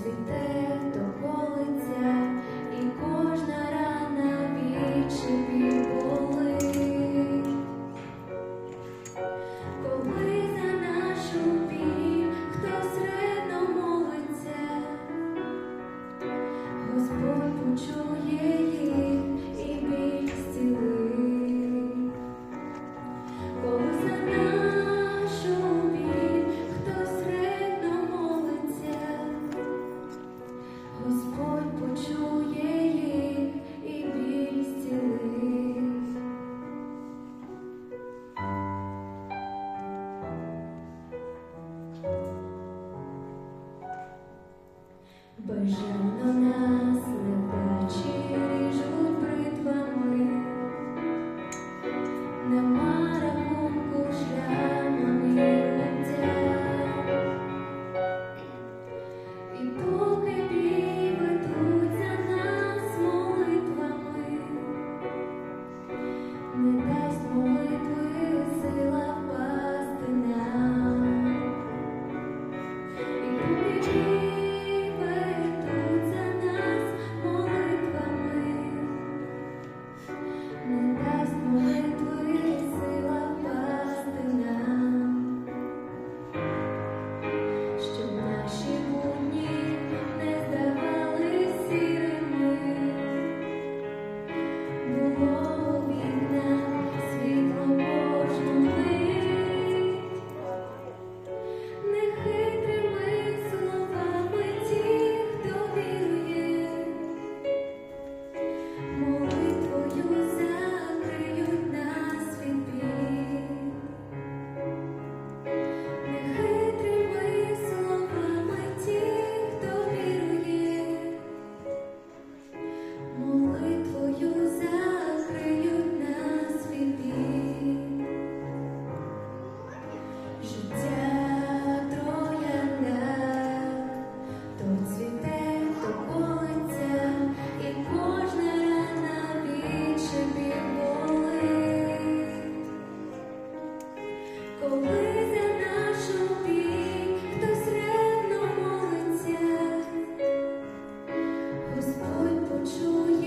цвіте, Бажано нас ледачі Господь почує.